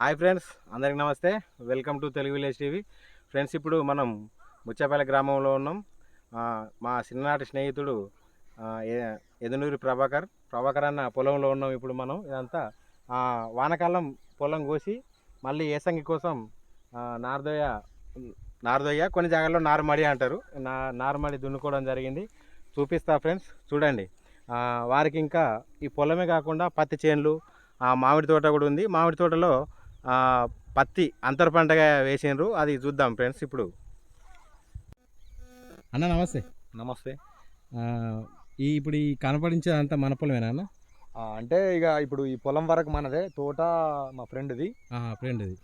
Hi friends అందరికి నమస్తే. Welcome to Telugu village TV. Friends ఇప్పుడు మనం ముచ్చపల్లె గ్రామంలో ఉన్నాం. మా చిన్ననాటి స్నేహితుడు ఎదునూరి ప్రభాకర్. ప్రభాకర్ అన్న పొలంలో ఉన్నాం ఇప్పుడు మనం. ఇదంతా వానకాలం పొలం కోసి మళ్ళీ ఏసంగి కోసం నారదోయ నారదోయ కొన్ని జాగాల్లో నారుమడి అంటారు. నా నారుమడి దున్నుకోవడం జరిగింది. చూపిస్తా ఫ్రెండ్స్ చూడండి. వారికి ఇంకా ఈ పొలమే కాకుండా పత్తి చేనులు ఆ, మామిడి తోట కూడా ఉంది. మామిడి తోటలో పత్తి అంతర పంటగా వేసిండ్రు అది చూద్దాం ఫ్రెండ్స్ ఇప్పుడు. అన్న నమస్తే. నమస్తే. ఈ ఇప్పుడు ఈ కనపడించేదంతా మన పొలమేనా అన్న? ఆ, అంటే ఇక ఇప్పుడు ఈ పొలం వరకు మనదే తోట మా ఫ్రెండ్ది. ఫ్రెండ్ ఇది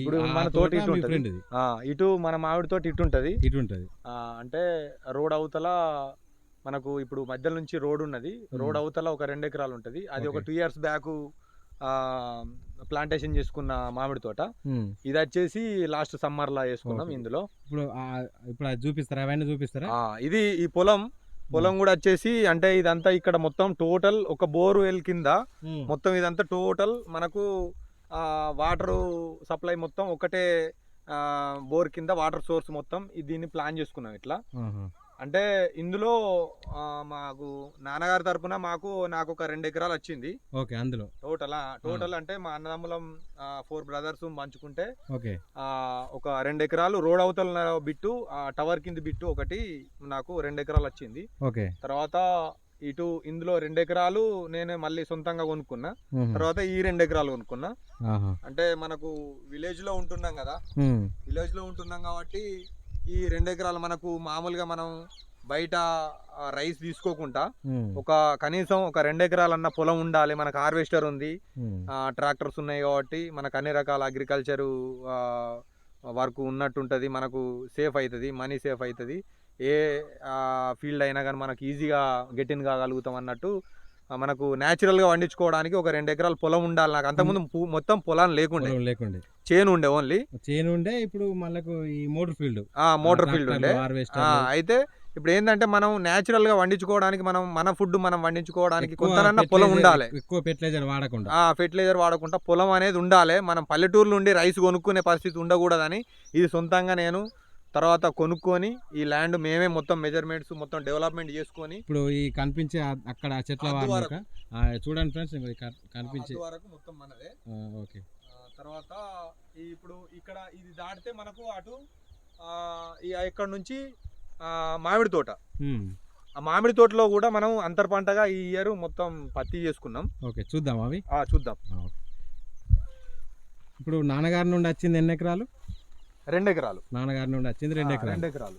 ఇప్పుడు మన తోట ఇటు ఉంటుంది. ఫ్రెండ్ ఇది ఆ, ఇటు మన మామిడి తోట ఇటు ఉంటుంది. ఇటు ఉంటుంది. ఆ, అంటే రోడ్ అవతల మనకు ఇప్పుడు మధ్యలో నుంచి రోడ్ ఉన్నది. రోడ్ అవతల ఒక రెండు ఎకరాలు ఉంటుంది. అది ఒక. టూ ఇయర్స్ బ్యాక్ ప్లాంటేషన్ చేసుకున్న మామిడి తోట. ఇది వచ్చేసి లాస్ట్ సమ్మర్ లా వేసుకున్నాం Okay. ఇందులో. ఇప్పుడు ఇప్పుడు చూపిస్తారా? అవన్నీ చూపిస్తారా? ఇది ఈ పొలం. పొలం కూడా వచ్చేసి అంటే ఇదంతా ఇక్కడ మొత్తం టోటల్ ఒక బోర్ వెల్ కింద మొత్తం ఇదంతా టోటల్ మనకు వాటర్ సప్లై మొత్తం ఒకటే బోర్ కింద వాటర్ సోర్స్ మొత్తం దీన్ని ప్లాన్ చేసుకున్నాం ఇట్లా. అంటే ఇందులో మాకు నాన్నగారి తరపున మాకు నాకు ఒక రెండు ఎకరాలు వచ్చింది. ఓకే అందులో. టోటల్ టోటల్ అంటే మా అన్నదమ్ములం ఫోర్ బ్రదర్స్ పంచుకుంటే ఓకే. ఆ, ఒక రెండు ఎకరాలు రోడ్ అవతల బిట్టు ఆ టవర్ కింది బిట్టు ఒకటి నాకు రెండు ఎకరాలు వచ్చింది. ఓకే. తర్వాత ఇటు ఇందులో రెండు ఎకరాలు నేనే మళ్ళీ సొంతంగా కొనుక్కున్నా. తర్వాత ఈ రెండు ఎకరాలు కొనుక్కున్నా. అంటే మనకు విలేజ్లో ఉంటున్నాం కదా. విలేజ్లో ఉంటున్నాం కాబట్టి ఈ రెండు ఎకరాలు మనకు మామూలుగా మనం బయట రైస్ తీసుకోకుండా. ఒక కనీసం ఒక రెండు ఎకరాలన్న పొలం ఉండాలి. మనకు హార్వెస్టర్ ఉంది. ట్రాక్టర్స్ ఉన్నాయి కాబట్టి మనకు అన్ని రకాల అగ్రికల్చర్ వర్క్ ఉన్నట్టు ఉంటుంది మనకు సేఫ్ అవుతుంది మనీ సేఫ్ అవుతుంది ఏ ఫీల్డ్ అయినా కానీ మనకు ఈజీగా గెట్ ఇన్ కాగలుగుతాం అన్నట్టు మనకు న్యాచురల్గా పండించుకోవడానికి ఒక రెండు ఎకరాల పొలం ఉండాలి నాకు. అంతకుముందు మొత్తం పొలం లేకుండే. లేకుండే. చేను ఉండే ఓన్లీ చేను ఉండే ఇప్పుడు మనకు ఈ మోటార్ ఫీల్డ్ మోటార్ ఫీల్డ్ ఉండే. అయితే ఇప్పుడు ఏంటంటే మనం న్యాచురల్గా వండించుకోవడానికి మనం మన ఫుడ్ మనం వండించుకోవడానికి కొంతనన్నా పొలం ఉండాలి. ఎక్కువ ఫెర్టిలైజర్ వాడకుండా. ఆ ఫెర్టిలైజర్ వాడకుండా పొలం అనేది ఉండాలి. మనం పల్లెటూరులో ఉండి రైస్ కొనుక్కునే పరిస్థితి ఉండకూడదని ఇది సొంతంగా నేను తర్వాత కొనుక్కొని ఈ ల్యాండ్ మేమే మొత్తం మెజర్మెంట్స్ మొత్తం డెవలప్మెంట్ చేసుకొని ఇప్పుడు ఈ కనిపించే అక్కడ చెట్ల ఆ, చూడండి ఫ్రెండ్స్ కనిపించే వరకు మొత్తం మనదే. ఓకే. తర్వాత ఇప్పుడు ఇక్కడ ఇది దాటితే మనకు అటు ఇక్కడ నుంచి మామిడి తోట. ఆ మామిడి తోటలో కూడా మనం అంతర్ పంటగా ఈ ఇయర్ మొత్తం పత్తి చేసుకున్నాం. ఓకే చూద్దాం అవి? చూద్దాం. ఇప్పుడు నాన్నగారి నుండి వచ్చింది ఎన్ని ఎకరాలు? రెండు ఎకరాలు నాన్నగారి నుండి వచ్చింది రెండు ఎకరాలు రెండు ఎకరాలు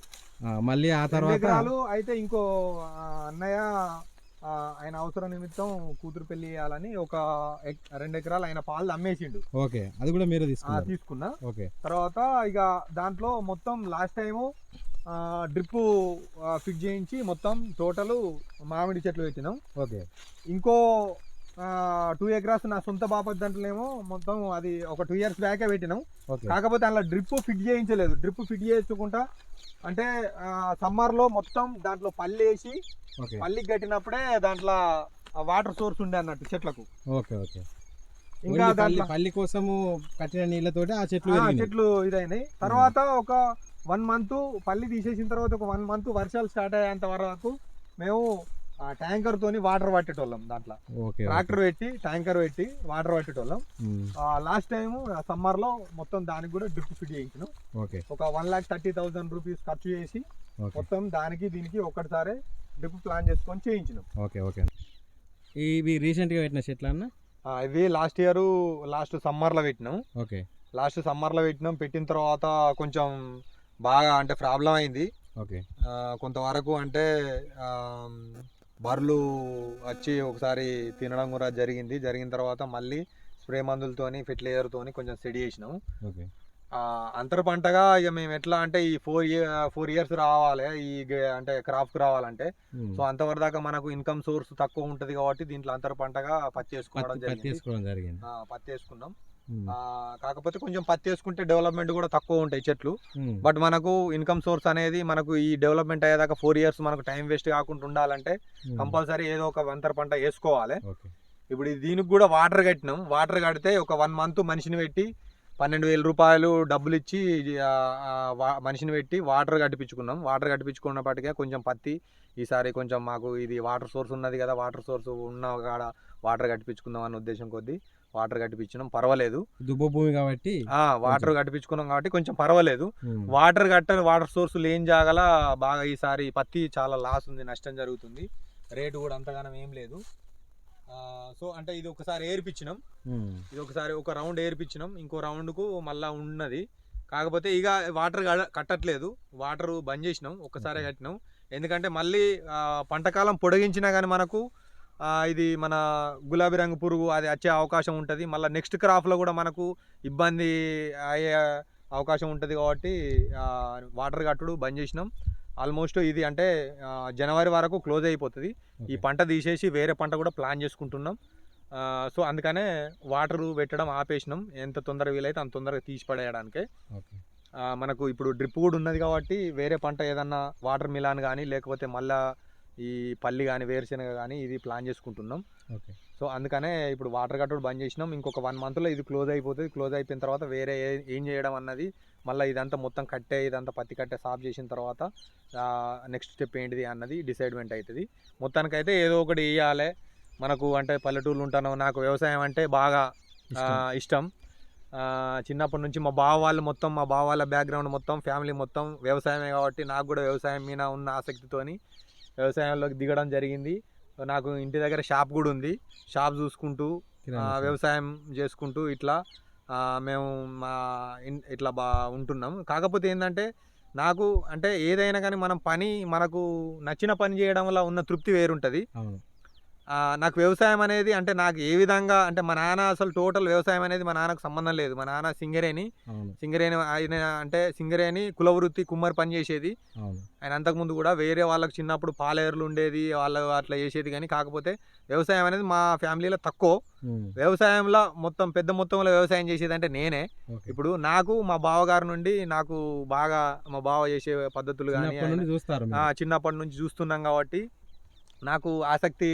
మళ్ళీ ఆ తర్వాత ఎకరాలు అయితే ఇంకో అన్నయ్య ఆయన అవసరం నిమిత్తం కూతురు పెళ్ళి చేయాలని ఒక రెండు ఎకరాలు ఆయన పాలు అమ్మేసిండు. ఓకే అది కూడా మీరే ఆ, తీసుకున్నారు. తీసుకున్నా. ఓకే. తర్వాత ఇక దాంట్లో మొత్తం లాస్ట్ టైము డ్రిప్ ఫిక్స్ చేయించి మొత్తం టోటల్ మామిడి చెట్లు పెట్టినాం. ఓకే. ఇంకో టూ ఎకరాస్ నా సొంత బాపత్ దాంట్లోనేమో మొత్తం అది ఒక టూ ఇయర్స్ బ్యాకే పెట్టినాం. కాకపోతే అందులో డ్రిప్ ఫిట్ చేయించలేదు. డ్రిప్ ఫిట్ చేయించుకుంటా అంటే సమ్మర్లో మొత్తం దాంట్లో పల్లి వేసి పల్లికి కట్టినప్పుడే దాంట్లో వాటర్ సోర్స్ ఉండే అన్నట్టు చెట్లకు. Okay okay. ఇంకా దాంట్లో పల్లి కోసము కట్టిన నీళ్ళతోటి ఆ చెట్లు. చెట్లు ఇదైనాయి. తర్వాత ఒక వన్ మంత్ పల్లి తీసేసిన తర్వాత ఒక వన్ మంత్ వర్షాలు స్టార్ట్ అయ్యేంత వరకు మేము ట్యాంకర్ తోని వాటర్ పట్టేటోళ్ళం దాంట్లో. ఓకే ట్రాక్టర్ పెట్టి ట్యాంకర్ పెట్టి వాటర్ పట్టేటోళ్ళం. లాస్ట్ టైం సమ్మర్లో మొత్తం దానికి కూడా డ్రిప్ ఫిట్ చేయించినాం. ఓకే. ఒక one lakh thirty thousand rupees ఖర్చు చేసి మొత్తం దానికి దీనికి ఒక్కటిసారి డ్రిప్ ప్లాన్ చేసుకొని చేయించినాం. Okay okay. ఇవి రీసెంట్గా పెట్టిన చెట్లు అన్న? ఆ, ఇవి లాస్ట్ ఇయర్ లాస్ట్ సమ్మర్లో పెట్టినాం. ఓకే. లాస్ట్ సమ్మర్లో పెట్టినాం. పెట్టిన తర్వాత కొంచెం బాగా అంటే ప్రాబ్లం అయింది. ఓకే. ఆ, కొంతవరకు అంటే ఆ, బర్రెలు వచ్చి ఒకసారి తినడం కూడా జరిగింది. జరిగిన తర్వాత మళ్ళీ స్ప్రే మందులతోని ఫెర్టిలైజర్తోని కొంచెం సెడి చేసినాం. ఓకే. ఆ, అంతర పంటగా ఇక మేము ఎట్లా అంటే ఈ ఫోర్ ఇయర్ ఫోర్ ఇయర్స్ రావాలి ఈ అంటే క్రాప్ రావాలంటే. సో అంతవరకు దాకా మనకు ఇన్కమ్ సోర్స్ తక్కువ ఉంటది కాబట్టి దీంట్లో అంతర పంటగా పత్తి పత్తి జరిగింది. పత్తి వేసుకున్నాం కాకపోతే కొంచెం పత్తి వేసుకుంటే డెవలప్మెంట్ కూడా తక్కువ ఉంటాయి చెట్లు. బట్ మనకు ఇన్కమ్ సోర్స్ అనేది మనకు ఈ డెవలప్మెంట్ అయ్యేదాకా ఫోర్ ఇయర్స్ మనకు టైం వేస్ట్ కాకుండా ఉండాలంటే కంపల్సరీ ఏదో ఒక అంతర పంట వేసుకోవాలి. ఇప్పుడు దీనికి కూడా వాటర్ కట్టినాం. వాటర్ కడితే ఒక వన్ మంత్ మనిషిని పెట్టి పన్నెండు వేల రూపాయలు డబ్బులు ఇచ్చి మనిషిని పెట్టి వాటర్ కట్టిపించుకున్నాం వాటర్ కట్టిపించుకున్నప్పటికే కొంచెం పత్తి ఈసారి కొంచెం మాకు ఇది వాటర్ సోర్స్ ఉన్నది కదా వాటర్ సోర్స్ ఉన్న కాడ వాటర్ కట్టిపించుకుందాం అన్న ఉద్దేశం కొద్దీ వాటర్ కట్టిపించినాం పర్వాలేదు. దుబ్బ భూమి కాబట్టి ఆ వాటర్ కట్టిపించుకున్నాం కాబట్టి కొంచెం పర్వాలేదు. వాటర్ కట్ట వాటర్ సోర్స్ లేని జాగల బాగా ఈసారి పత్తి చాలా లాస్ ఉంది నష్టం జరుగుతుంది. రేటు కూడా అంతగానం ఏం లేదు. సో అంటే ఇది ఒకసారి ఏర్పించినాం. ఇది ఒకసారి ఒక రౌండ్ ఏర్పించినాం. ఇంకో రౌండ్కు మళ్ళా ఉన్నది. కాకపోతే ఇక వాటర్ కట్టట్లేదు. వాటర్ బంద్ చేసినాం. ఒక్కసారే. కట్టినాం. ఎందుకంటే మళ్ళీ పంటకాలం పొడిగించినా కానీ మనకు ఇది మన గులాబీ రంగు పురుగు అది వచ్చే అవకాశం ఉంటుంది. మళ్ళీ నెక్స్ట్ క్రాప్లో కూడా మనకు ఇబ్బంది అయ్యే అవకాశం ఉంటుంది కాబట్టి వాటర్ కట్టుడు బంద్ చేసినాం. ఆల్మోస్ట్ ఇది అంటే జనవరి వరకు క్లోజ్ అయిపోతుంది. ఈ. పంట తీసేసి వేరే పంట కూడా ప్లాన్ చేసుకుంటున్నాం. సో అందుకనే వాటర్ పెట్టడం ఆపేసినాం. ఎంత తొందరగా వీలైతే అంత తొందరగా తీసి పడేయడానికే. మనకు ఇప్పుడు డ్రిప్ కూడా ఉన్నది కాబట్టి వేరే పంట ఏదన్నా వాటర్ మిలాన్ కానీ లేకపోతే మళ్ళా ఈ పల్లి కానీ వేరుశెనగ కానీ ఇది ప్లాన్ చేసుకుంటున్నాం. సో అందుకనే ఇప్పుడు వాటర్ కట్టుడు బంద్ చేసినాం. ఇంకొక వన్ మంత్లో ఇది క్లోజ్ అయిపోతుంది. క్లోజ్ అయిపోయిన తర్వాత వేరే ఏం చేయడం అన్నది మళ్ళీ ఇదంతా మొత్తం కట్టే ఇదంతా పత్తి కట్టే సాఫ్ చేసిన తర్వాత నెక్స్ట్ స్టెప్ ఏంటిది అన్నది డిసైడ్మెంట్ అవుతుంది మొత్తానికైతే ఏదో ఒకటి వేయాలి మనకు అంటే పల్లెటూర్లు ఉంటాను నాకు వ్యవసాయం అంటే బాగా ఇష్టం. చిన్నప్పటి నుంచి మా బావ వాళ్ళు మొత్తం మా బావ వాళ్ళ బ్యాక్గ్రౌండ్ మొత్తం ఫ్యామిలీ మొత్తం వ్యవసాయమే కాబట్టి నాకు కూడా వ్యవసాయం మీద ఉన్న ఆసక్తితోని వ్యవసాయంలోకి దిగడం జరిగింది. నాకు ఇంటి దగ్గర షాప్ కూడా ఉంది. షాప్ చూసుకుంటూ. వ్యవసాయం చేసుకుంటూ ఇట్లా మేము మా ఇట్లా బా ఉంటున్నాం. కాకపోతే ఏంటంటే నాకు అంటే ఏదైనా కానీ మనం పని మనకు నచ్చిన పని చేయడం వల్ల ఉన్న తృప్తి వేరుంటుంది. నాకు వ్యవసాయం అనేది అంటే నాకు ఏ విధంగా అంటే మా నాన్న అసలు టోటల్ వ్యవసాయం అనేది మా నాన్నకు సంబంధం లేదు. మా నాన్న సింగరేణి. సింగరేణి ఆయన అంటే సింగరేణి కులవృత్తి కుమ్మరి పని చేసేది. ఆయన అంతకుముందు కూడా వేరే వాళ్ళకి చిన్నప్పుడు పాలేరులు ఉండేది వాళ్ళు అట్లా చేసేది కానీ కాకపోతే వ్యవసాయం అనేది మా ఫ్యామిలీలో తక్కువ. వ్యవసాయంలో మొత్తం పెద్ద మొత్తంలో వ్యవసాయం చేసేది అంటే నేనే. ఇప్పుడు నాకు మా బావగారి నుండి నాకు బాగా మా బావ చేసే పద్ధతులు కానీ చిన్నప్పటి నుంచి చూస్తున్నాం కాబట్టి నాకు ఆసక్తి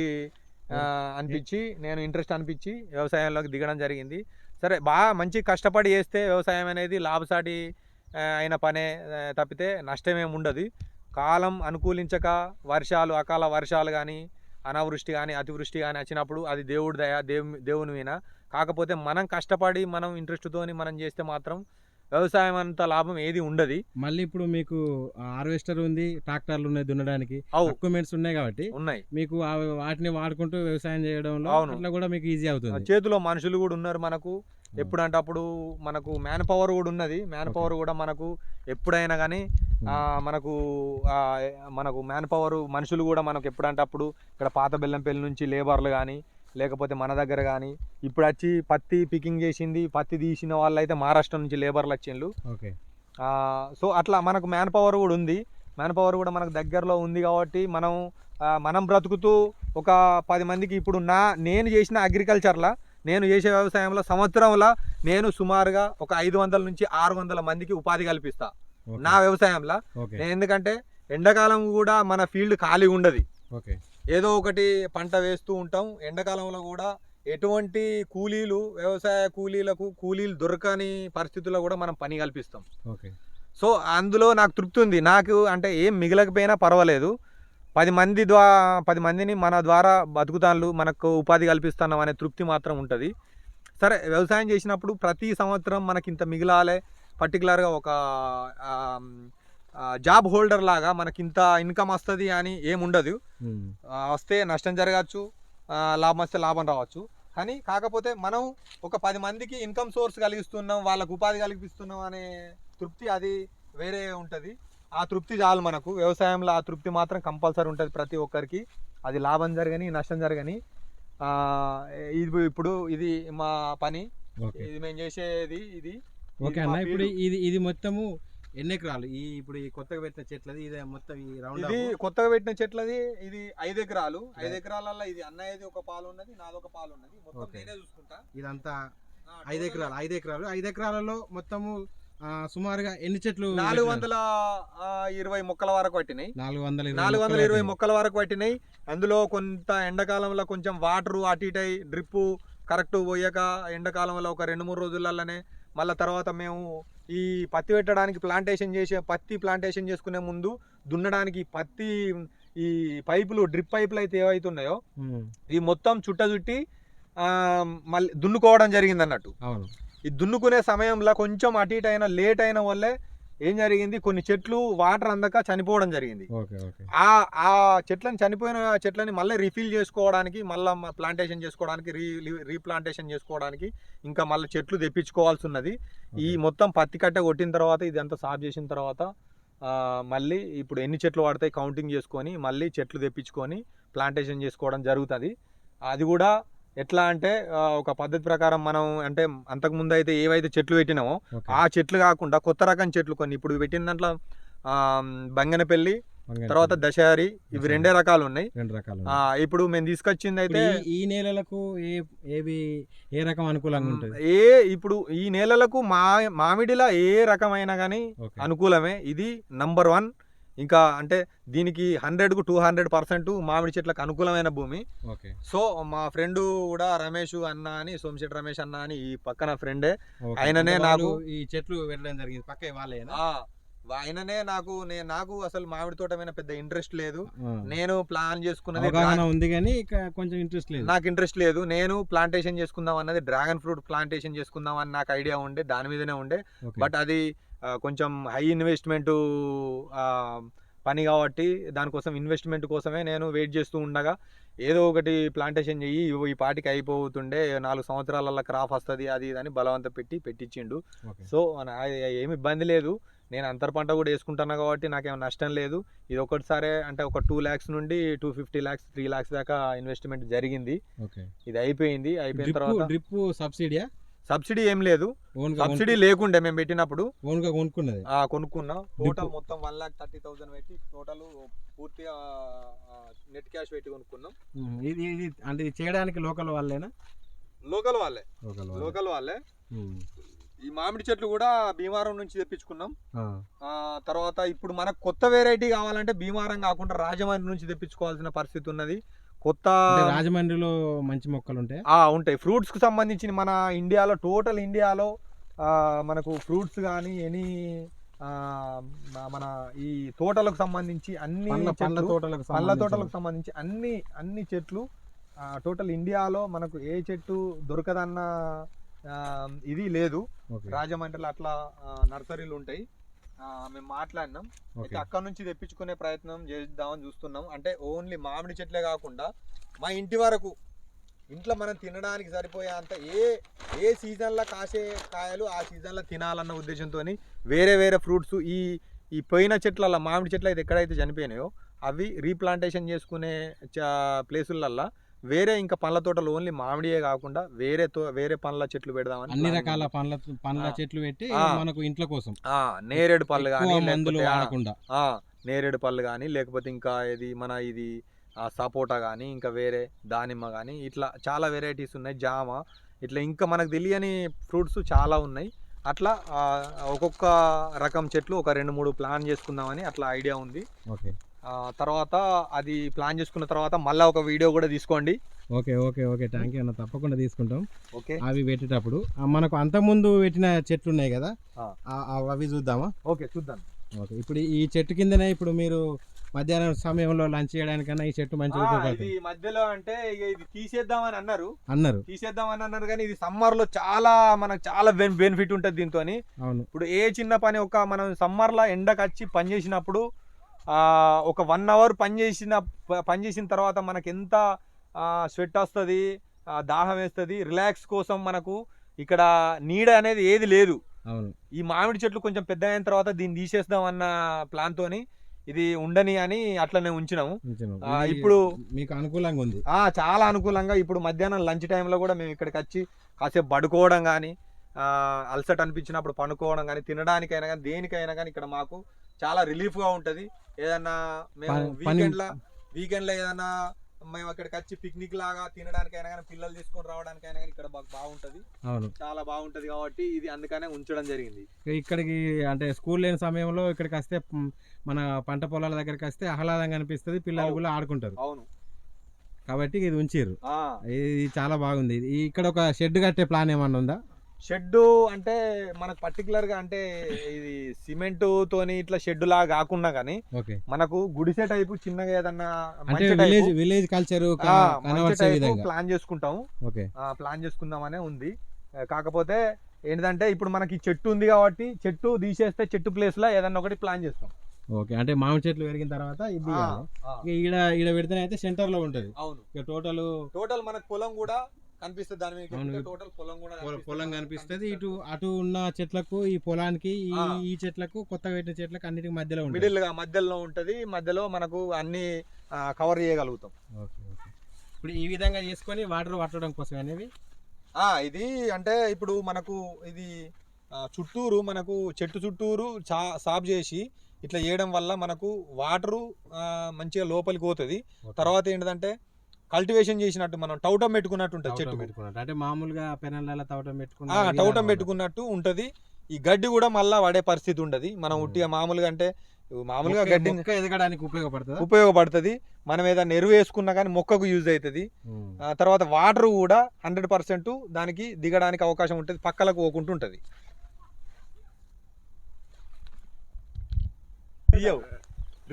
అనిపించి నేను ఇంట్రెస్ట్ అనిపించి వ్యవసాయంలోకి దిగడం జరిగింది. సరే బాగా మంచి కష్టపడి చేస్తే వ్యవసాయం అనేది లాభసాటి అయిన పనే తప్పితే నష్టమేమి ఉండదు. కాలం అనుకూలించక వర్షాలు అకాల వర్షాలు కానీ అనావృష్టి కానీ అతివృష్టి కానీ వచ్చినప్పుడు అది దేవుడి దయ దేవు దేవుని విన కాకపోతే మనం కష్టపడి మనం ఇంట్రెస్ట్తోని మనం చేస్తే మాత్రం వ్యవసాయం అంత లాభం ఏది ఉండదు. మళ్ళీ ఇప్పుడు మీకు హార్వెస్టర్ ఉంది ట్రాక్టర్లు ఉన్నాయి దున్నడానికి. ఎక్విప్మెంట్స్ ఉన్నాయి కాబట్టి ఉన్నాయి. మీకు వాటిని వాడుకుంటూ వ్యవసాయం చేయడంలో అవును. అట్లా కూడా మీకు ఈజీ అవుతుంది. చేతిలో మనుషులు కూడా ఉన్నారు మనకు. ఎప్పుడంటే అప్పుడు మనకు మ్యాన్ పవర్ కూడా ఉన్నది. మ్యాన్. పవర్ కూడా మనకు ఎప్పుడైనా కానీ మనకు మనకు మ్యాన్ పవర్ మనుషులు కూడా మనకు ఎప్పుడంటే అప్పుడు ఇక్కడ పాత బెల్లంపల్లి నుంచి లేబర్లు కానీ లేకపోతే మన దగ్గర కానీ. ఇప్పుడు వచ్చి పత్తి పికింగ్ చేసింది పత్తి తీసిన వాళ్ళు అయితే మహారాష్ట్ర నుంచి లేబర్లు వచ్చిండ్రు ఓకే. సో అట్లా మనకు మ్యాన్ పవర్ కూడా ఉంది. మ్యాన్ పవర్ కూడా మనకు దగ్గరలో ఉంది కాబట్టి మనం మనం బ్రతుకుతూ ఒక పది మందికి ఇప్పుడు నా నేను చేసిన అగ్రికల్చర్లో నేను చేసే వ్యవసాయంలో సంవత్సరంలో నేను సుమారుగా ఒక ఐదు వందల నుంచి ఆరు వందల మందికి ఉపాధి కల్పిస్తా. నా వ్యవసాయంలో. ఎందుకంటే ఎండాకాలం కూడా మన ఫీల్డ్ ఖాళీ ఉండదు. ఓకే. ఏదో ఒకటి పంట వేస్తూ ఉంటాం. ఎండాకాలంలో కూడా ఎటువంటి కూలీలు వ్యవసాయ కూలీలకు కూలీలు దొరకని పరిస్థితుల్లో కూడా మనం పని కల్పిస్తాం. ఓకే. సో అందులో నాకు తృప్తి ఉంది. నాకు అంటే ఏం మిగలకపోయినా పర్వాలేదు. పది మంది ద్వారా పది మందిని మన ద్వారా బతుకుతాన్లు మనకు ఉపాధి కల్పిస్తున్నాం అనే తృప్తి మాత్రం ఉంటుంది. సరే వ్యవసాయం చేసినప్పుడు ప్రతి సంవత్సరం మనకి ఇంత మిగిలాలే. పర్టికులర్గా ఒక జాబ్ హోల్డర్ లాగా మనకి ఇంత ఇన్కమ్ వస్తుంది అని ఏముండదు. వస్తే నష్టం జరగచ్చు లాభం వస్తే లాభం రావచ్చు. కానీ కాకపోతే మనం ఒక పది మందికి ఇన్కమ్ సోర్స్ కలిగిస్తున్నాం వాళ్ళకు ఉపాధి కలిగిస్తున్నాం అనే తృప్తి అది వేరే ఉంటుంది. ఆ తృప్తి చాలు మనకు. వ్యవసాయంలో ఆ తృప్తి మాత్రం కంపల్సరీ ఉంటుంది ప్రతి ఒక్కరికి. అది లాభం జరగని నష్టం జరగని. ఇది ఇప్పుడు ఇది మా పని. ఇది మేము చేసేది ఇది. ఓకే అన్న ఇప్పుడు. ఇది ఇది మొత్తము ఎన్ని ఎకరాలు? ఈ ఇప్పుడు ఈ కొత్తగా పెట్టిన చెట్లది ఇది మొత్తం ఈ రౌండ్ ఇది కొత్తగా పెట్టిన చెట్లది ఇది ఐదు ఎకరాలు. ఐదు ఎకరాలలో ఇది అన్నయ్యది ఒక పాలు ఉన్నది నాది ఒక పాలు ఉన్నది. మొత్తం. నేనే చూసుకుంటా. ఇదంతా ఐదు ఎకరాలు ఐదు ఎకరాలు. ఐదు ఎకరాలలో మొత్తము సుమారుగా ఎన్ని చెట్లు నాలుగు? వందల ఇరవై మొక్కల వరకు పట్టినాయి. నాలుగు వందల నాలుగు వందల మొక్కలు ఇరవై. మొక్కల వరకు పట్టినాయి. అందులో కొంత ఎండాకాలంలో కొంచెం వాటర్ అటు ఇటు డ్రిప్పు కరెక్ట్ పోయాక ఎండాకాలంలో ఒక రెండు మూడు రోజులలోనే మళ్ళీ తర్వాత మేము ఈ పత్తి పెట్టడానికి ప్లాంటేషన్ చేసే పత్తి ప్లాంటేషన్ చేసుకునే ముందు దున్నడానికి పత్తి ఈ పైపులు డ్రిప్ పైపులు అయితే ఏవైతే ఉన్నాయో ఉమ్, ఈ మొత్తం చుట్ట చుట్టి మళ్ళీ దున్నుకోవడం జరిగింది అన్నట్టు అవును. ఈ దున్నుకునే సమయంలో కొంచెం అటు ఇటు అయినా లేట్ అయిన వల్లే ఏం జరిగింది? కొన్ని చెట్లు వాటర్ అందక చనిపోవడం జరిగింది. ఆ ఆ చెట్లను చనిపోయిన చెట్లని మళ్ళీ రిఫిల్ చేసుకోవడానికి మళ్ళీ ప్లాంటేషన్ చేసుకోవడానికి రీ రీప్లాంటేషన్ చేసుకోవడానికి ఇంకా మళ్ళీ చెట్లు తెప్పించుకోవాల్సి ఉన్నది ఈ. మొత్తం పత్తి కట్ట కొట్టిన తర్వాత ఇదంతా సాఫ్ చేసిన తర్వాత మళ్ళీ ఇప్పుడు ఎన్ని చెట్లు పడతాయి కౌంటింగ్ చేసుకొని మళ్ళీ చెట్లు తెప్పించుకొని ప్లాంటేషన్ చేసుకోవడం జరుగుతుంది. అది కూడా ఎట్లా అంటే ఒక పద్ధతి ప్రకారం మనం అంటే అంతకుముందు అయితే ఏవైతే చెట్లు పెట్టినామో. ఆ చెట్లు కాకుండా కొత్త రకం చెట్లు కొన్ని ఇప్పుడు పెట్టిన దాంట్లో ఆ, బంగనపల్లి తర్వాత. దశహరి ఇవి. రెండే రకాలు ఉన్నాయి రెండు రకాలు ఆ, ఇప్పుడు మేము తీసుకొచ్చింది అయితే ఈ- నేలలకు ఏ ఏవి ఏ రకం అనుకూలంగా ఉంటుంది ఏ ఇప్పుడు ఈ నేలలకు మా మామిడిలా ఏ రకమైన కానీ అనుకూలమే ఇది నంబర్ వన్ ఇంకా అంటే దీనికి హండ్రెడ్కు టూ హండ్రెడ్ పర్సెంట్ మామిడి చెట్లకు అనుకూలమైన భూమి. సో మా ఫ్రెండ్ కూడా రమేష్ అన్న అని సోమశెట్టి రమేష్ అన్న అని ఈ పక్కన ఫ్రెండే. ఆయననే వాళ్ళు నాకు- ఈ చెట్లు పెట్టడం జరిగింది. పక్క వాళ్ళేనా ఆ, ఆయననే నాకు నే- నాకు అసలు మామిడి తోట మీద పెద్ద ఇంట్రెస్ట్ లేదు. నేను ప్లాన్ చేసుకున్నది ఉంది కానీ కొంచెం ఇంట్రెస్ట్ లేదు. నాకు ఇంట్రెస్ట్ లేదు. నేను ప్లాంటేషన్ చేసుకుందాం అన్నది డ్రాగన్ ఫ్రూట్ ప్లాంటేషన్ చేసుకుందాం అని నాకు ఐడియా ఉండే దాని మీదనే ఉండే. బట్ అది కొంచెం హై ఇన్వెస్ట్మెంట్ పని కాబట్టి దానికోసం ఇన్వెస్ట్మెంట్ కోసమే నేను వెయిట్ చేస్తూ ఉండగా ఏదో ఒకటి ప్లాంటేషన్ చెయ్యి ఈ పాటికి అయిపోతుండే నాలుగు సంవత్సరాలలో క్రాప్ వస్తుంది అది ఇది అని బలవంత పెట్టి పెట్టించిండు. సో ఏమి ఇబ్బంది లేదు. నేను అంతర పంట కూడా వేసుకుంటున్నా కాబట్టి నాకేం నష్టం లేదు. ఇది ఒకటిసారే అంటే ఒక టూ ల్యాక్స్ నుండి two fifty lakhs three lakhs దాకా ఇన్వెస్ట్మెంట్ జరిగింది. ఇది అయిపోయింది. అయిపోయిన తర్వాత డ్రిప్ సబ్సిడీయా? సబ్సిడీ ఏం లేదు. సబ్సిడీ లేకుండే మేము పెట్టినప్పుడు. కొనుక్కున్నది. ఆ కొనుక్కున్నా. టోటల్. మొత్తం వన్ లాక్ థర్టీ థౌసండ్ పెట్టి టోటల్ పూర్తిగా నెట్ క్యాష్ పెట్టి కొనుక్కున్నాం. ఇది ఇది అంటే ఇది చేయడానికి లోకల్ వాళ్ళేనా? లోకల్ వాళ్ళే. లోకల్ వాళ్ళే. ఈ మామిడి చెట్లు కూడా భీమారం నుంచి తెప్పించుకున్నాం. ఆ, తర్వాత ఇప్పుడు మనకు కొత్త వెరైటీ కావాలంటే భీమారం కాకుండా రాజమండ్రి నుంచి తెప్పించుకోవాల్సిన పరిస్థితి ఉన్నది. కొత్త రాజమండ్రిలో మంచి మొక్కలు ఉంటాయి ఆ, ఉంటాయి. ఫ్రూట్స్కి సంబంధించిన మన ఇండియాలో టోటల్ ఇండియాలో మనకు ఫ్రూట్స్ కానీ ఎనీ మన ఈ తోటలకు సంబంధించి అన్ని పండ్ల తోటలకు పండ్ల సంబంధించిన- తోటలకు సంబంధించి అన్ని అన్ని చెట్లు టోటల్ ఇండియాలో మనకు ఏ చెట్టు దొరకదన్న ఇది లేదు. రాజమండ్రిలో అట్లా నర్సరీలు ఉంటాయి మేము మాట్లాడినాం అయితే. అక్కడ నుంచి తెప్పించుకునే ప్రయత్నం చేద్దామని చూస్తున్నాం అంటే ఓన్లీ మామిడి చెట్లే కాకుండా మా ఇంటి వరకు ఇంట్లో మనం తినడానికి సరిపోయే అంత ఏ ఏ సీజన్లో కాసే కాయలు ఆ సీజన్లో తినాలన్న ఉద్దేశంతో వేరే వేరే ఫ్రూట్స్ ఈ ఈ పోయిన చెట్లల్లో మామిడి చెట్లు అయితే ఎక్కడైతే చనిపోయినాయో అవి రీప్లాంటేషన్ చేసుకునే ప్లేసులల్లో వేరే ఇంకా పండ్ల తోటలు ఓన్లీ మామిడియే కాకుండా వేరే తో వేరే పండ్ల చెట్లు పెడదామని అన్ని రకాల. పండ్ల పండ్ల. చెట్లు పెట్టి. మనకు ఇంట్లో కోసం నేరేడు పళ్ళు కానీ మందులు వాడకుండా నేరేడు పళ్ళు కానీ లేకపోతే ఇంకా ఇది మన ఇది సపోటా కానీ ఇంకా వేరే దానిమ్మ కానీ ఇట్లా చాలా వెరైటీస్ ఉన్నాయి జామ ఇట్లా ఇంకా మనకు తెలియని ఫ్రూట్స్ చాలా ఉన్నాయి అట్లా ఒక్కొక్క రకం చెట్లు ఒక రెండు మూడు ప్లాన్ చేసుకుందామని అట్లా ఐడియా ఉంది ఓకే తర్వాత అది ప్లాన్ చేసుకున్న తర్వాత మళ్ళీ ఒక వీడియో కూడా తీసుకోండి. Okay okay okay. Thank you అన్న. తప్పకుండా తీసుకుంటాం. ఓకే. అవి పెట్టేటప్పుడు. మనకు అంతకుముందు పెట్టిన చెట్లు ఉన్నాయి కదా అవి చూద్దామా? ఓకే చూద్దాం. ఓకే. ఇప్పుడు ఈ చెట్టు కిందనే ఇప్పుడు మీరు మధ్యాహ్నం సమయంలో లంచ్ చేయడానికన్నా ఈ చెట్టు మంచిగా ఇది మధ్యలో అంటే ఇది తీసేద్దామని అన్నారు. అన్నారు. తీసేద్దామని అన్నారు కానీ ఇది సమ్మర్లో చాలా మనకు చాలా బెనిఫిట్ ఉంటుంది దీంతో అవును. ఇప్పుడు ఏ చిన్న పని ఒక మనం సమ్మర్లో ఎండకు వచ్చి పని చేసినప్పుడు ఒక వన్ అవర్ పని చేసిన ప- పని చేసిన తర్వాత మనకి ఎంత స్వెట్ వస్తుంది దాహం వేస్తుంది రిలాక్స్ కోసం మనకు ఇక్కడ నీడ అనేది ఏది లేదు. అవును. ఈ మామిడి చెట్లు కొంచెం పెద్ద అయిన తర్వాత దీన్ని తీసేద్దాం అన్న ప్లాన్ తోని ఇది ఉండని అని అట్లనే ఉంచినాము. ఆ, ఇప్పుడు మీకు అనుకూలంగా ఉంది. ఆ, చాలా అనుకూలంగా ఇప్పుడు మధ్యాహ్నం లంచ్ టైంలో కూడా మేము ఇక్కడికి వచ్చి కాసేపు పడుకోవడం కానీ అలసట అనిపించినప్పుడు పండుకోవడం కానీ తినడానికైనా కానీ దేనికైనా కానీ ఇక్కడ మాకు చాలా రిలీఫ్గా ఉంటుంది. ఏదన్నా మేము వీకెండ్లో వీకెండ్లో ఏదన్నా మేము అక్కడికి వచ్చి పిక్నిక్ లాగా తినడానికైనా కానీ పిల్లలు తీసుకొని రావడానికైనా కానీ ఇక్కడ బాగా బాగుంటది. అవును. చాలా బాగుంటది కాబట్టి ఇది అందుకనే ఉంచడం జరిగింది. ఇక్కడికి అంటే స్కూల్ లేని సమయంలో ఇక్కడికి వస్తే మన పంట పొలాల దగ్గరికి వస్తే ఆహ్లాదంగా అనిపిస్తుంది. పిల్లలు. కూడా ఆడుకుంటారు. అవును. కాబట్టి ఇది ఉంచారు ఇది చాలా బాగుంది. ఇది ఇక్కడ ఒక షెడ్ కట్టే ప్లాన్ ఏమన్నా ఉందా? షెడ్ అంటే మనకు పర్టికులర్గా అంటే ఇది సిమెంట్ తోని ఇట్లా షెడ్ లాగా కాకుండా కానీ ఓకే. మనకు గుడిసె టైపు చిన్నగా ఏదన్నా విలేజ్ కల్చర్ ప్లాన్ చేసుకుంటాము. ప్లాన్ చేసుకుందామనే ఉంది. కాకపోతే ఏంటంటే ఇప్పుడు మనకి చెట్టు ఉంది కాబట్టి చెట్టు తీసేస్తే చెట్టు ప్లేస్లో ఏదన్నా ఒకటి ప్లాన్ చేస్తాం. ఓకే. అంటే మామిడి చెట్లు పెరిగిన తర్వాత ఇది ఈడ ఈడ పెడితేనే అయితే సెంటర్లో ఉంటది. అవును. టోటల్ టోటల్ మనకు పొలం కూడా కనిపిస్తుంది దాని మీద. టోటల్ పొలం కూడా కనిపిస్తుంది. పొలం కనిపిస్తది. ఇటు అటు ఉన్న చెట్లకు ఈ పొలానికి ఈ చెట్లకు కొత్త పెట్టిన చెట్లకు అన్నిటికి మధ్యలో మిడిల్గా మధ్యలో ఉంటది. మధ్యలో మనకు అన్ని కవర్ చేయగలుగుతాం. ఇప్పుడు ఈ విధంగా చేసుకొని వాటర్ పట్టడం కోసం అనేవి? ఆ ఇది అంటే ఇప్పుడు మనకు ఇది చుట్టూరు మనకు చెట్టు చుట్టూరు చా సాఫ్ చేసి ఇట్లా చేయడం వల్ల మనకు వాటరు మంచిగా లోపలికి పోతుంది. తర్వాత ఏంటంటే కల్టివేషన్ చేసినట్టు మనం టౌటం పెట్టుకున్నట్టు ఉంటుంది చెట్టు పెట్టుకున్నట్టు. అంటే మామూలుగా పెనాల తవటం పెట్టుకున్న టౌటం పెట్టుకున్నట్టు ఉంటది. ఈ గడ్డి కూడా మళ్ళా పడే పరిస్థితి ఉండదు. మనం. ఉట్టిగా మామూలుగా అంటే మామూలుగా గడ్డి ఎదగడానికి ఉపయోగపడుతుందా? ఉపయోగపడుతుంది. మనం ఏదైనా ఎరువు వేసుకున్నా కానీ మొక్కకు యూజ్ అవుతుంది తర్వాత వాటర్ కూడా హండ్రెడ్ పర్సెంట్ దానికి దిగడానికి అవకాశం ఉంటుంది. పక్కలకు పోకుండా ఉంటుంది.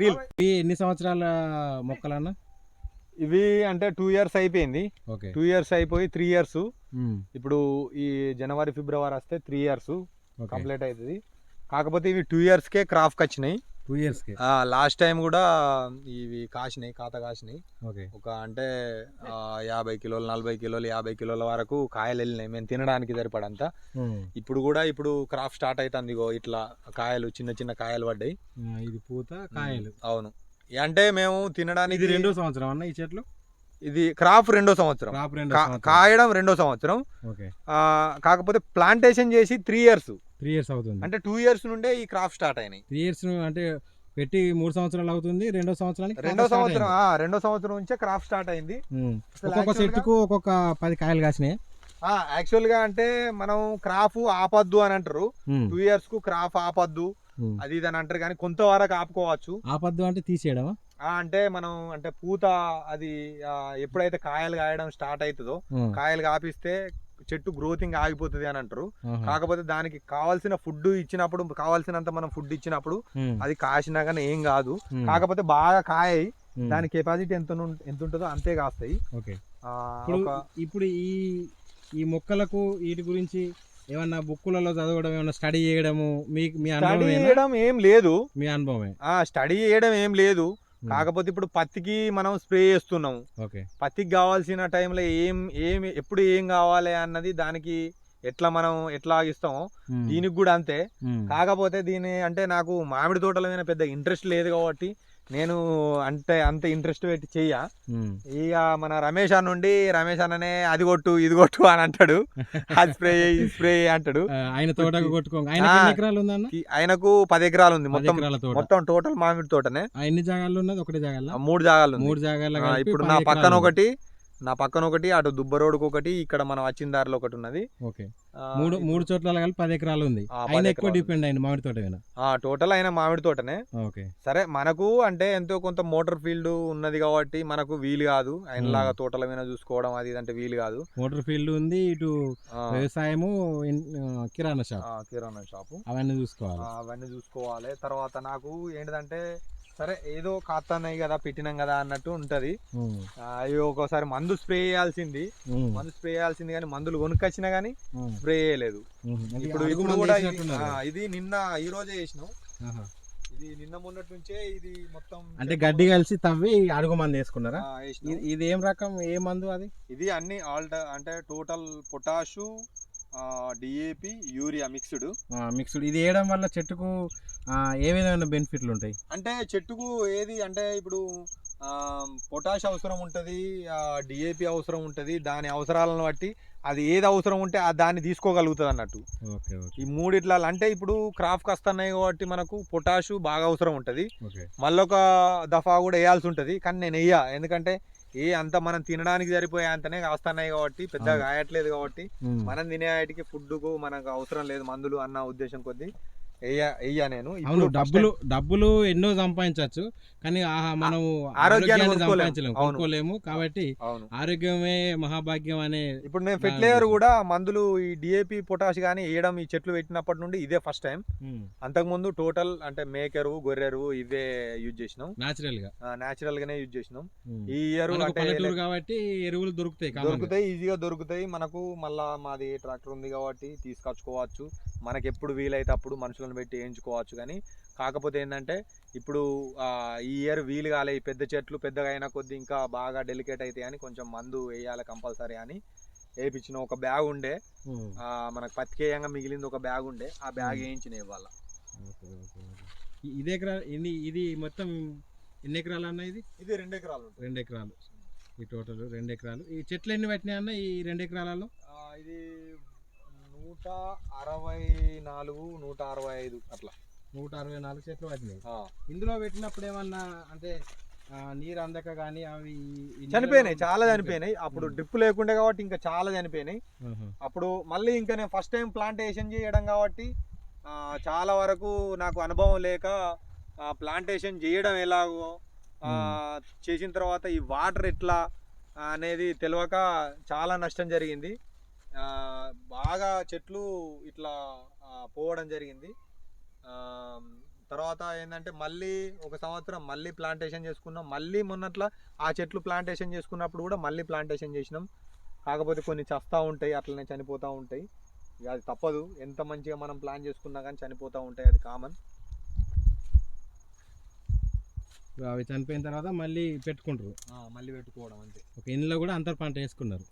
రీల్ ఎన్ని సంవత్సరాల మొక్కలన్నా? ఇవి అంటే టూ ఇయర్స్ అయిపోయింది. టూ ఇయర్స్ అయిపోయి త్రీ ఇయర్స్ ఉమ్. ఇప్పుడు ఈ జనవరి ఫిబ్రవరి వస్తే త్రీ ఇయర్స్ కంప్లీట్ అవుతుంది కాకపోతే ఇవి టూ ఇయర్స్కే క్రాఫ్కి వచ్చినాయి. టూ ఇయర్స్కి. లాస్ట్ టైం కూడా ఇవి కాసినాయి కాత కాసినాయి. ఒక అంటే యాభై కిలోలు నలభై కిలోలు యాభై కిలోల వరకు కాయలు వెళ్ళినాయి. మేము తినడానికి సరిపడంత. ఉమ్. ఇప్పుడు కూడా ఇప్పుడు క్రాప్ స్టార్ట్ అవుతుంది ఇట్లా కాయలు చిన్న చిన్న కాయలు పడ్డాయి. ఇది పూత కాయలు. అవును. అంటే మేము తినడానికి ఇది రెండో సంవత్సరం అన్న ఈ చెట్లు? ఇది క్రాప్ రెండో సంవత్సరం. క్రాప్ రెండో కాయడం రెండో సంవత్సరం. కాకపోతే ప్లాంటేషన్ చేసి త్రీ ఇయర్స్. త్రీ ఇయర్స్ అవుతుంది. అంటే టూ ఇయర్స్ నుండే ఈ క్రాప్ స్టార్ట్ అయినాయి. త్రీ ఇయర్స్ అంటే పెట్టి మూడు సంవత్సరాలు అవుతుంది రెండో సంవత్సరానికి రెండో సంవత్సరం రెండో సంవత్సరం నుంచే క్రాప్ స్టార్ట్ అయింది. ఒక్కొక్క చెట్టుకు ఒక్కొక్క పది కాయలు కాసినాయి. యాక్చువల్గా అంటే మనం క్రాప్ ఆపద్దు అని అంటారు. టూ ఇయర్స్కు క్రాప్ ఆపద్దు. అది ఇది అని అంటారు కానీ కొంతవరకు ఆపుకోవచ్చు ఆపద్దు అంటే తీసేయడమా ఆ, అంటే మనం అంటే పూత అది ఎప్పుడైతే కాయలు కాయడం స్టార్ట్ అవుతుందో. కాయలు కాపిస్తే చెట్టు గ్రోతింగ్ ఆగిపోతుంది అని అంటారు. కాకపోతే దానికి కావాల్సిన ఫుడ్ ఇచ్చినప్పుడు కావాల్సినంత మనం ఫుడ్ ఇచ్చినప్పుడు. అది కాసినా కానీ ఏం కాదు. కాకపోతే బాగా కాయ. దాని కెపాసిటీ ఎంత ఎంత ఉంటుందో అంతే కాస్తాయి ఇప్పుడు ఈ ఈ మొక్కలకు వీటి గురించి ఏమన్నా బుక్కులలో చదవడం ఏమన్నా స్టడీ చేయడము మీ మీ స్టడీ చేయడం ఏం లేదు. మీ అనుభవమే? ఆ స్టడీ చేయడం ఏం లేదు. కాకపోతే ఇప్పుడు పత్తికి మనం స్ప్రే చేస్తున్నాం ఓకే. పత్తికి కావాల్సిన టైంలో ఏం ఏం ఎప్పుడు ఏం కావాలి అన్నది దానికి ఎట్లా మనం ఎట్లా ఇస్తామో. దీనికి కూడా అంతే. కాకపోతే దీని అంటే నాకు మామిడి తోటల మీద పెద్ద ఇంట్రెస్ట్ లేదు కాబట్టి నేను అంటే అంత ఇంట్రెస్ట్ పెట్టి చెయ్య. ఇక మన రమేష్ అన్న నుండి రమేష్ అన్ననే అది కొట్టు ఇది కొట్టు అని అంటాడు. అది స్ప్రే స్ప్రే అంటాడు. ఆయన తోటకు కొట్టుకో ఆయనకు పది ఎకరాలు ఉంది. మొత్తం మొత్తం టోటల్ మామిడి తోటనే. ఎన్ని జాగాల్లో ఉన్నది? ఒకటే జాగాల్లో? మూడు జాగాలు మూడు జాగాల్లో ఇప్పుడు నా పక్కన. ఒకటి నా పక్కన ఒకటి అటు దుబ్బ రోడ్డుకు ఒకటి ఇక్కడ మనం వచ్చిన దారిలో ఒకటి ఉన్నది. ఓకే. మూడు మూడు చోట్ల కలిపి పది ఎకరాలు ఉంది. ఆయన ఎక్కువ. డిపెండ్ అయింది మామిడి తోట టోటల్ అయిన మామిడి తోటనే. ఓకే. సరే మనకు అంటే ఎంతో కొంత మోటార్ ఫీల్డ్ ఉన్నది కాబట్టి మనకు వీలు కాదు. ఆయనలాగా తోటల మీద చూసుకోవడం అది అంటే వీలు కాదు. మోటార్ ఫీల్డ్ ఉంది ఇటు వ్యవసాయము కిరాణా షాప్. కిరాణా షాపు. అవన్నీ చూసుకోవాలి. అవన్నీ చూసుకోవాలి. తర్వాత నాకు ఏంటిదంటే సరే ఏదో కాస్తాన్నాయి కదా పెట్టినాం కదా అన్నట్టు ఉంటది. అయ్యో ఒక్కోసారి మందు స్ప్రే చేయాల్సింది. మందు స్ప్రే చేయాల్సింది కానీ మందులు కొనుక్కొచ్చినా కానీ ఉమ్, స్ప్రే చేయలేదు. ఇప్పుడు ఇప్పుడు కూడా ఇది- నిన్న ఈ రోజే చేసినాం. ఇది నిన్న మొన్నటి నుంచే ఇది మొత్తం అంటే గడ్డి కలిసి తవ్వి అడుగు మందు వేసుకున్నారా? ఇది ఏం రకం ఏ మందు అది? ఇది అన్ని ఆల్ అంటే total potash DAP urea mixed. Mixed. ఇది వేయడం వల్ల చెట్టుకు ఏ విధమైన బెనిఫిట్లు ఉంటాయి? అంటే చెట్టుకు ఏది అంటే ఇప్పుడు పొటాష్ అవసరం ఉంటుంది డిఏపి అవసరం ఉంటుంది దాని అవసరాలను బట్టి అది ఏది అవసరం ఉంటే ఆ దాన్ని తీసుకోగలుగుతుంది అన్నట్టు. ఈ మూడిట్ల అంటే ఇప్పుడు క్రాప్కి వస్తున్నాయి కాబట్టి మనకు పొటాషు బాగా అవసరం ఉంటుంది. మళ్ళొక దఫా కూడా వేయాల్సి ఉంటుంది కానీ నేను వేయ ఎందుకంటే ఏ అంత మనం తినడానికి సరిపోయే అంతనే కాస్తున్నాయి కాబట్టి పెద్దగా. కాయట్లేదు కాబట్టి. మనం తినే వాటికి ఫుడ్కు మనకు అవసరం లేదు మందులు అన్న ఉద్దేశం కొద్దీ నేను. అవును డబ్బులు డబ్బులు ఎన్నో సంపాదించవచ్చు. కానీ ఆహా మనం ఆరోగ్యాన్ని. సంపాదించలేము. కొనుక్కోలేము కాబట్టి ఆరోగ్యమే మహాభాగ్యం అనే ఇప్పుడు నేను ఫెర్టిలైజర్. కూడా మందులు ఈ డిఏపి పొటాష్ కానీ వేయడం ఈ చెట్లు పెట్టినప్పటి నుండి ఇదే ఫస్ట్ టైం ఉమ్, అంతకుముందు టోటల్ అంటే మేకెరువు గొర్రెరువు ఇవే యూజ్ చేసినాం. న్యాచురల్గా. న్యాచురల్ గానే యూజ్ చేసినాం. ఈ ఇయర్ అంటే కాబట్టి ఎరువులు దొరుకుతాయి. దొరుకుతాయి ఈజీగా దొరుకుతాయి. మనకు మళ్ళా మాది ట్రాక్టర్ ఉంది కాబట్టి తీసుకొచ్చుకోవచ్చు. మనకి ఎప్పుడు వీలైతే అప్పుడు మనుషులను పెట్టి వేయించుకోవచ్చు కానీ కాకపోతే ఏంటంటే ఇప్పుడు ఈ ఇయర్ వీలు కాలే ఈ పెద్ద చెట్లు పెద్దగా అయిన కొద్దీ ఇంకా బాగా డెలికేట్ అవుతాయి అని కొంచెం మందు వేయాలి కంపల్సరీ అని వేయించిన ఒక బ్యాగ్ ఉండే. మనకు పత్తికేయంగా మిగిలింది ఒక బ్యాగ్ ఉండే. ఆ బ్యాగ్. వేయించిన ఇవాళ. ఈ- ఇది ఎకరా ఇది ఇది మొత్తం ఎన్ని ఎకరాలు అన్న ఇది? ఇది రెండు ఎకరాలు రెండు ఎకరాలు. ఈ టోటల్ రెండు ఎకరాలు. ఈ చెట్లు ఎన్ని పెట్టినాయి అన్న ఈ రెండు ఎకరాలలో? ఇది నూట అరవై నాలుగు నూట అరవై ఐదు అట్లా నూట అరవై నాలుగు చెట్లు పట్టినాయి. ఇందులో పెట్టినప్పుడు ఏమన్నా అంటే నీరు అందక కానీ అవి చనిపోయినాయి చాలా చనిపోయినాయి అప్పుడు. డ్రిప్ లేకుండే కాబట్టి ఇంకా చాలా చనిపోయినాయి. అప్పుడు మళ్ళీ ఇంకా నేను ఫస్ట్ టైం ప్లాంటేషన్ చేయడం కాబట్టి ఆ, చాలా వరకు నాకు అనుభవం లేక ప్లాంటేషన్ చేయడం ఎలాగో ఆ, చేసిన తర్వాత ఈ వాటర్ ఎట్లా అనేది తెలియక చాలా నష్టం జరిగింది బాగా చెట్లు ఇట్లా పోవడం జరిగింది. తర్వాత ఏంటంటే మళ్ళీ ఒక సంవత్సరం మళ్ళీ ప్లాంటేషన్ చేసుకున్నాం. మళ్ళీ మొన్నట్ల ఆ చెట్లు ప్లాంటేషన్ చేసుకున్నప్పుడు కూడా మళ్ళీ ప్లాంటేషన్ చేసినాం. కాకపోతే కొన్ని చస్తూ ఉంటాయి అట్లనే చనిపోతూ ఉంటాయి. ఇక అది తప్పదు. ఎంత మంచిగా మనం ప్లాన్ చేసుకున్నా కానీ చనిపోతూ ఉంటాయి అది కామన్ అవి చనిపోయిన తర్వాత మళ్ళీ పెట్టుకుంటారు. మళ్ళీ పెట్టుకోవడం అంతే. ఒక ఇందులో కూడా అంతర్ పంట వేసుకున్నారు.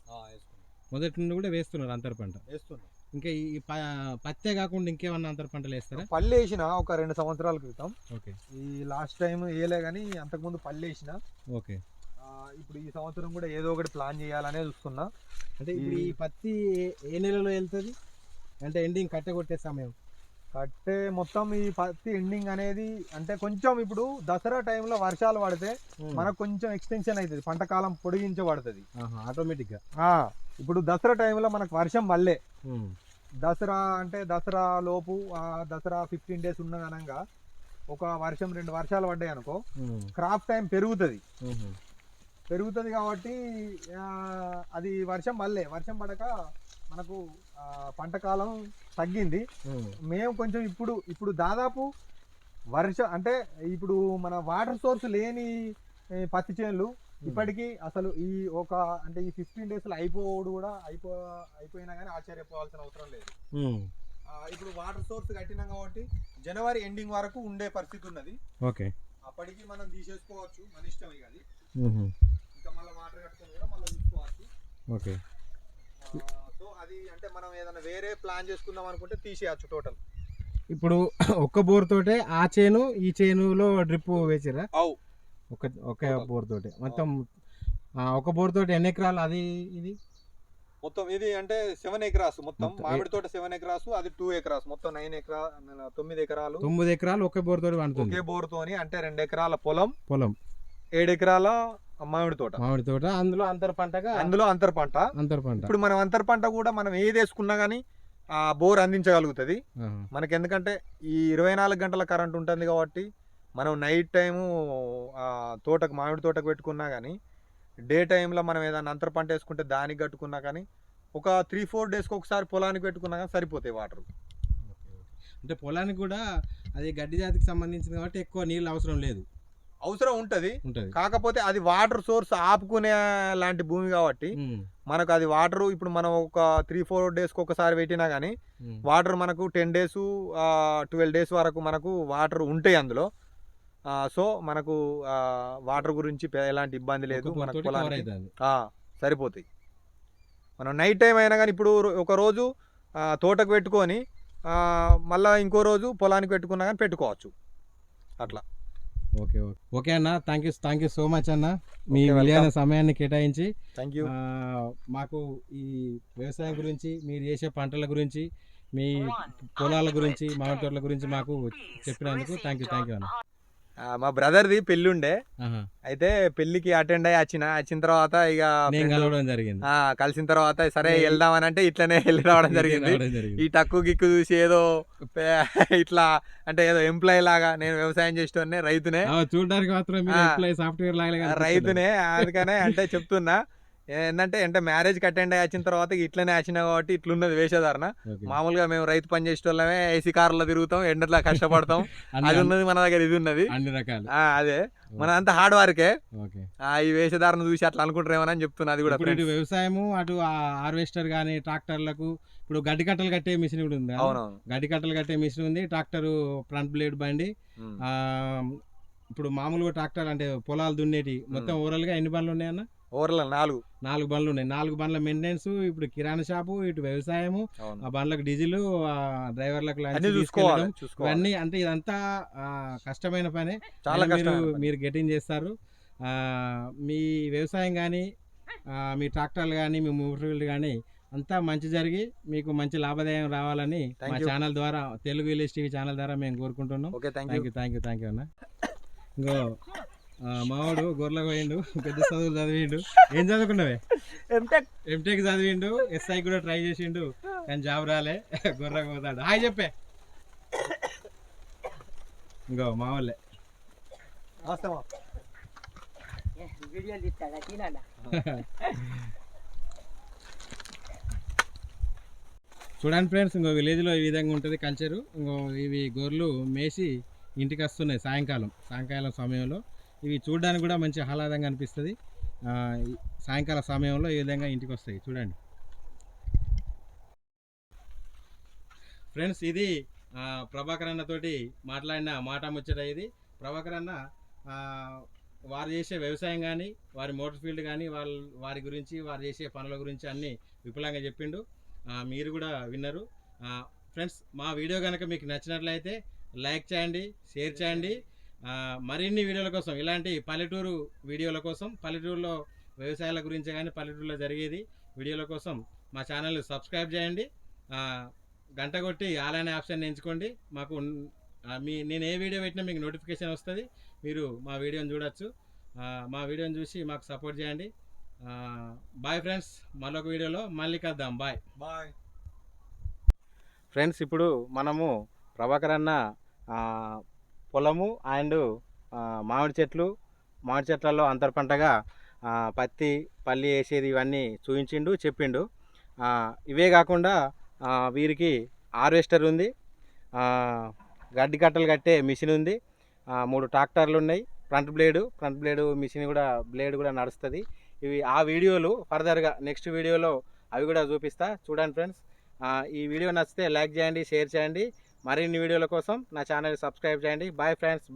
మొదటి నుండి కూడా వేస్తున్నారు అంతర్ పంట. వేస్తున్నాం ఇంకా ఈ పత్తే కాకుండా ఇంకేమన్నా అంతర్ పంటలు వేస్తారా? పళ్ళు వేసిన ఒక రెండు సంవత్సరాల క్రితం. ఓకే. ఈ లాస్ట్ టైం వేయలే కానీ అంతకుముందు పళ్ళు వేసిన. ఓకే. ఇప్పుడు ఈ సంవత్సరం కూడా ఏదో ఒకటి ప్లాన్ చేయాలనే చూస్తున్నా. అంటే ఇప్పుడు ఈ పత్తి ఏ- నెలలో వెళ్తుంది? అంటే ఎండింగ్ కట్టె కొట్టే సమయం. కట్టే మొత్తం ఈ పత్తి ఎండింగ్ అనేది అంటే కొంచెం ఇప్పుడు దసరా టైంలో వర్షాలు పడితే మనకు కొంచెం ఎక్స్టెన్షన్ అవుతుంది పంట కాలం పొడిగించబడుతుంది. ఆటోమేటిక్గా ఇప్పుడు దసరా టైంలో మనకు వర్షం వల్లే దసరా అంటే దసరా లోపు దసరా ఫిఫ్టీన్ డేస్ ఉన్న గనంగా ఒక వర్షం రెండు వర్షాలు పడ్డాయి అనుకో క్రాప్ టైం పెరుగుతుంది. పెరుగుతుంది కాబట్టి అది వర్షం వల్లే వర్షం పడక మనకు పంట కాలం తగ్గింది. మేము కొంచెం ఇప్పుడు ఇప్పుడు దాదాపు వర్ష అంటే ఇప్పుడు మన వాటర్ సోర్స్ లేని పత్తి చేనులు ఇప్పటికీ అసలు ఈ ఒక అంటే ఈ ఫిఫ్టీన్ డేస్లో అయిపోవడు కూడా అయిపో అయిపోయినా కానీ ఆశ్చర్యపోవాల్సిన అవసరం లేదు. ఆ, ఇప్పుడు వాటర్ సోర్స్ కట్టినాం కాబట్టి జనవరి ఎండింగ్ వరకు ఉండే పరిస్థితి ఉన్నది. ఓకే. అప్పటికి మనం తీసేసుకోవచ్చు మన ఇష్టం ఇక అది. ఇంకా మళ్ళీ వాటర్ కట్టుకొని కూడా మళ్ళీ తీసుకోవచ్చు. ఓకే. సో అది అంటే మనం ఏదైనా వేరే ప్లాన్ చేసుకుందాం అనుకుంటే తీసేయచ్చు టోటల్ ఇప్పుడు ఒక్క బోర్ తోటే ఆ చేను ఈ చేనులో డ్రిప్ వేసిరా అవు. ఒక ఒక. బోర్ తోటి. మొత్తం ఒక బోర్ తోటి ఎన్ని ఎకరాలు అది ఇది? మొత్తం ఇది అంటే సెవెన్ ఎకరాస్ మొత్తం. మామిడి తోట సెవెన్ ఎకరాస్ అది టూ ఎకరాస్. మొత్తం నైన్ ఎకరా తొమ్మిది ఎకరాలు. తొమ్మిది ఎకరాలు ఒకే బోర్ తోటి పండుతుంది. ఒకే బోర్ తోని అంటే రెండు ఎకరాల పొలం పొలం. ఏడు ఎకరాల మామిడి తోట. మామిడి తోట అందులో అంతర్ పంటగా అందులో అంతర్ పంట. అంతర్ పంట. ఇప్పుడు మనం అంతర్ పంట కూడా మనం ఏది వేసుకున్నా కానీ ఆ బోర్ అందించగలుగుతుంది. మనకి ఎందుకంటే ఈ ఇరవై నాలుగు గంటల కరెంట్ ఉంటుంది కాబట్టి మనం నైట్ టైము తోటకు మామిడి తోటకు పెట్టుకున్నా కానీ డే టైంలో మనం ఏదైనా అంతర పంట వేసుకుంటే దానికి కట్టుకున్నా కానీ ఒక త్రీ ఫోర్ డేస్కి ఒకసారి పొలానికి పెట్టుకున్నా కానీ సరిపోతాయి వాటర్. అంటే పొలానికి కూడా అది గడ్డి జాతికి సంబంధించింది కాబట్టి ఎక్కువ నీళ్ళు అవసరం లేదు. అవసరం ఉంటుంది. కాకపోతే అది వాటర్ సోర్స్ ఆపుకునే లాంటి భూమి కాబట్టి మనకు అది వాటర్ ఇప్పుడు మనం ఒక త్రీ ఫోర్ డేస్కి ఒకసారి పెట్టినా కానీ వాటర్ మనకు టెన్ డేస్ ట్వెల్వ్ డేస్ వరకు మనకు వాటర్ ఉంటాయి అందులో. సో మనకు వాటర్ గురించి ఎలాంటి ఇబ్బంది లేదు. మనకు పొలానికి అవుతుంది ఆ, సరిపోతాయి. మనం నైట్ టైం అయినా కానీ ఇప్పుడు ఒక రోజు తోటకు పెట్టుకొని మళ్ళా ఇంకో రోజు పొలానికి పెట్టుకున్నా కానీ పెట్టుకోవచ్చు. అట్లా. Okay okay. ఓకే అన్న thank you thank you so much అన్న. మీ. విలువైన సమయాన్ని కేటాయించి థ్యాంక్ యూ ఆ, మాకు ఈ వ్యవసాయం గురించి మీరు చేసే పంటల గురించి మీ పొలాల గురించి మామిడి తోటల గురించి మాకు చెప్పినందుకు థ్యాంక్ యూ థ్యాంక్ యూ అన్న. మా బ్రదర్ది పెళ్ళి ఉండే. అయితే పెళ్ళికి అటెండ్ అయ్యి వచ్చిన వచ్చిన తర్వాత ఇక జరిగింది ఆ, కలిసిన తర్వాత సరే నేను- వెళ్దామని అంటే ఇట్లనే వెళ్ళి రావడం జరిగింది. ఈ టక్కు గిక్కు చూసి ఏదో ఇట్లా అంటే ఏదో ఎంప్లాయ్ లాగా నేను వ్యవసాయం చేసేటోనే రైతునే చూడడానికి మాత్రం. రైతునే అందుకనే అంటే చెప్తున్నా ఏంటంటే అంటే మ్యారేజ్ అటెండ్ అయ్యి వచ్చిన తర్వాత ఇట్లనే వచ్చిన కాబట్టి ఇట్లున్నది వేషధారణ. ఓకే. మామూలుగా మేము రైతు పని చేసేటోళ్ళమే ఏసీ కార్లో తిరుగుతాం ఎండలో కష్టపడతాం. అది ఉన్నది మన దగ్గర ఇది ఉన్నది. అన్ని రకాలు. అదే. మన అంతా హార్డ్ వర్కే. ఈ వేషధారణ చూసి అట్లా అనుకుంటారేమోనని చెప్తున్నా అది కూడా ఇటు. వ్యవసాయము అటు హార్వెస్టర్ కానీ ట్రాక్టర్లకు ఇప్పుడు గడ్డి కట్టలు కట్టే మిషన్ కూడా ఉంది? అవునవును. గడ్డి కట్టలు కట్టే మిషన్ ఉంది ట్రాక్టర్ ఫ్రంట్ బ్లేడ్ బండి ఇప్పుడు మామూలుగా ట్రాక్టర్ అంటే పొలాలు దున్నేటి మొత్తం ఓవరాల్గా ఎన్ని బండ్లు ఉన్నాయన్న? ఓవర్ల నాలుగు. నాలుగు బండ్లు ఉన్నాయి. నాలుగు బండ్ల మెయింటెనెన్స్ ఇప్పుడు కిరాణా షాపు ఇటు వ్యవసాయము ఆ బండ్లకు డీజిల్ డ్రైవర్లకు చూసుకోవాలి ఇవన్నీ అంటే ఇదంతా కష్టమైన పనే. చాలా మీరు గెటింగ్ చేస్తారు. ఆ, మీ వ్యవసాయం కానీ మీ ట్రాక్టర్లు కానీ మీ మూటలు కానీ అంతా మంచి జరిగి మీకు మంచి లాభదాయం రావాలని మా. ఛానల్ ద్వారా తెలుగు విలేజ్ టీవీ ఛానల్ ద్వారా మేము కోరుకుంటున్నాం. Thank you thank you thank you అన్న. ఇంకో మావాడు గొర్రెలకు పోయిండు పెద్ద చదువులు చదివిండు. ఏం చదువుకున్నావే? ఎంటెక్ చదివిండు ఎస్ఐ కూడా ట్రై చేసిండు కానీ జాబ్ రాలే గొర్రెకు పోతాడు. హాయ్ చెప్పే. ఇంకో మా వాళ్ళే చూడండి ఫ్రెండ్స్ ఇంకో విలేజ్లో ఈ విధంగా ఉంటుంది కల్చరు ఇంకో ఇవి గొర్రెలు మేసి ఇంటికి వస్తున్నాయి సాయంకాలం సాయంకాలం సమయంలో. ఇవి చూడడానికి కూడా మంచి ఆహ్లాదంగా అనిపిస్తుంది. సాయంకాల సమయంలో ఈ విధంగా ఇంటికి వస్తాయి చూడండి. ఫ్రెండ్స్ ఇది ప్రభాకర్ అన్నతోటి మాట్లాడిన మాట ముచ్చట ఇది. ప్రభాకర్ అన్న వారు చేసే వ్యవసాయం కానీ వారి మోటార్ ఫీల్డ్ కానీ వాళ్ళ వారి గురించి వారు చేసే పనుల గురించి అన్నీ విపులంగా చెప్పిండు. మీరు కూడా విన్నారు. ఫ్రెండ్స్ మా వీడియో కనుక మీకు నచ్చినట్లయితే లైక్ చేయండి షేర్ చేయండి. మరిన్ని వీడియోల కోసం ఇలాంటి పల్లెటూరు వీడియోల కోసం పల్లెటూరులో వ్యవసాయాల గురించి కానీ పల్లెటూరులో జరిగేది వీడియోల కోసం మా ఛానల్ సబ్స్క్రైబ్ చేయండి. గంట కొట్టి ఆల్ అనే ఆప్షన్ ఎంచుకోండి. మాకు మీ నేను ఏ వీడియో పెట్టినా మీకు నోటిఫికేషన్ వస్తుంది. మీరు మా వీడియోని చూడొచ్చు. మా వీడియోని చూసి మాకు సపోర్ట్ చేయండి. బాయ్ ఫ్రెండ్స్ మరొక వీడియోలో మళ్ళీ కలుద్దాం. బాయ్. బాయ్. ఫ్రెండ్స్ ఇప్పుడు మనము ప్రభాకర్ అన్న పొలము అండ్ మామిడి చెట్లు. మామిడి చెట్లలో అంతర పంటగా పత్తి పల్లి వేసేది ఇవన్నీ చూపించిండు చెప్పిండు. ఇవే కాకుండా వీరికి హార్వెస్టర్ ఉంది. గడ్డి కట్టలు కట్టే మిషన్ ఉంది. మూడు ట్రాక్టర్లు ఉన్నాయి. Front blade front blade machine కూడా బ్లేడ్ కూడా నడుస్తుంది. ఇవి ఆ వీడియోలు ఫర్దర్గా నెక్స్ట్ వీడియోలో అవి కూడా చూపిస్తా. చూడండి ఫ్రెండ్స్. ఈ వీడియో నచ్చితే లైక్ చేయండి షేర్ చేయండి. మరిన్ని వీడియోల కోసం నా ఛానల్ సబ్స్క్రైబ్ చేయండి. Bye friends bye